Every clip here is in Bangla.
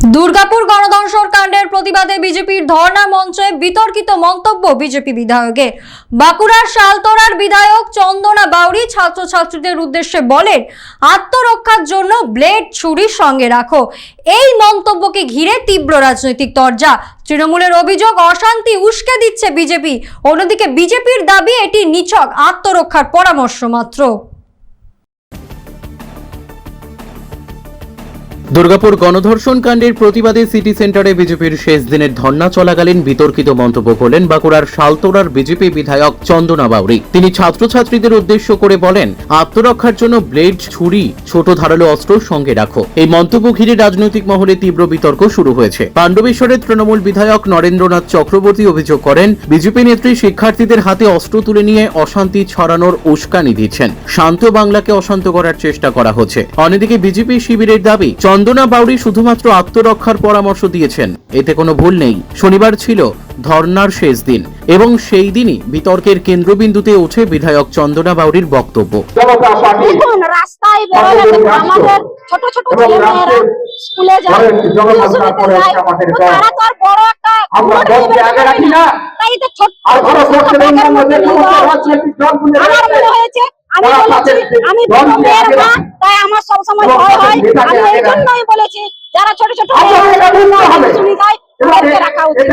দুর্গাপুর গণধর্ষণ কাণ্ডের প্রতিবাদে বিজেপির ধর্ণা মঞ্চে বিতর্কিত মন্তব্য বিজেপি বিধায়কের। বাঁকুড়ার শালতোড়ার বিধায়ক চন্দনা বাউরি ছাত্রছাত্রীদের উদ্দেশ্যে বলেন, আত্মরক্ষার জন্য ব্লেড ছুরি সঙ্গে রাখো। এই মন্তব্যকে ঘিরে তীব্র রাজনৈতিক তরজা। তৃণমূলের অভিযোগ, অশান্তি উস্কে দিচ্ছে বিজেপি। অন্যদিকে বিজেপির দাবি, এটি নিছক আত্মরক্ষার পরামর্শ মাত্র। দুর্গাপুর গণধর্ষণ কাণ্ডের প্রতিবাদে সিটি সেন্টারে বিজেপির শেষ দিনের ধর্ণা চলাকালীন বিতর্কিত মন্তব্য করলেন বাঁকুড়ার শালতোড়ার বিজেপি বিধায়ক চন্দনা বাউরি। তিনি ছাত্রছাত্রীদের উদ্দেশ্য করে বলেন, আত্মরক্ষার জন্য ব্লেড, ছুরি, ছোট ধারালো অস্ত্র সঙ্গে রাখো। এই মন্তব্য ঘিরে রাজনৈতিক মহলে তীব্র বিতর্ক শুরু হয়েছে। পাণ্ডবেশ্বরের তৃণমূল বিধায়ক নরেন্দ্রনাথ চক্রবর্তী অভিযোগ করেন, বিজেপি নেত্রী শিক্ষার্থীদের হাতে অস্ত্র তুলে নিয়ে অশান্তি ছড়ানোর উস্কানি দিচ্ছেন। শান্ত বাংলাকে অশান্ত করার চেষ্টা করা হচ্ছে। অন্যদিকে বিজেপি শিবিরের দাবি চন্দনা বাউরি শুধুমাত্র আত্মরক্ষার পরামর্শ দিয়েছেন। এতে কোনো ভুল নেই। শনিবার ছিল ধর্নার শেষ দিন এবং সেই দিনই বিতর্কের কেন্দ্রবিন্দুতে ওঠে বিধায়ক চন্দনা বাউরির বক্তব্য। রাস্তায় আমাদের ছোট ছোট ছেলে মেয়েরা স্কুলে যায়। তারা তো আর বড় একটা আমরা ভোট আগে রাখি না। তাই তো ছোট আমার মনে হয়েছে আমি বলেছি আমি বড় মেয়ের মা তাই আমার সব সময় ভয় হয়। আমি এই জন্যই বলেছি যারা ছোট ছোট। শুনি তাদেরকে রাখা উচিত।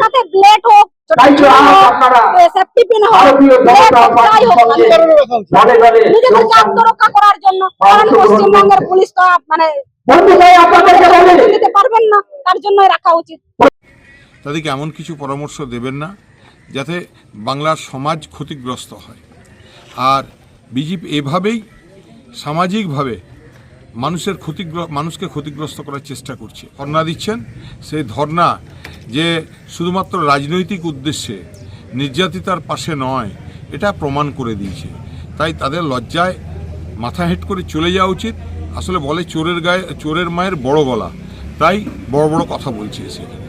মধ্যে। ব্লেড হোক আত্মরক্ষা করার জন্য কারণ পশ্চিমবঙ্গের পুলিশ তো মানে দিতে পারবেন না তার জন্যই রাখা উচিত। তাদেরকে এমন কিছু পরামর্শ দেবেন না যাতে বাংলার সমাজ ক্ষতিগ্রস্ত হয়। আর বিজেপি এভাবেই সামাজিকভাবে মানুষের ক্ষতিগ্র মানুষকে ক্ষতিগ্রস্ত করার চেষ্টা করছে। ধর্ণা দিচ্ছেন। সেই ধর্ণা যে শুধুমাত্র রাজনৈতিক উদ্দেশ্যে নির্যাতিতার পাশে নয়, এটা প্রমাণ করে দিয়েছে। তাই তাদের লজ্জায় মাথা হেট করে চলে যাওয়া উচিত। আসলে বলে চোরের গায়ে, চোরের মায়ের বড় গলা। তাই বড় বড় কথা বলছে সেখানে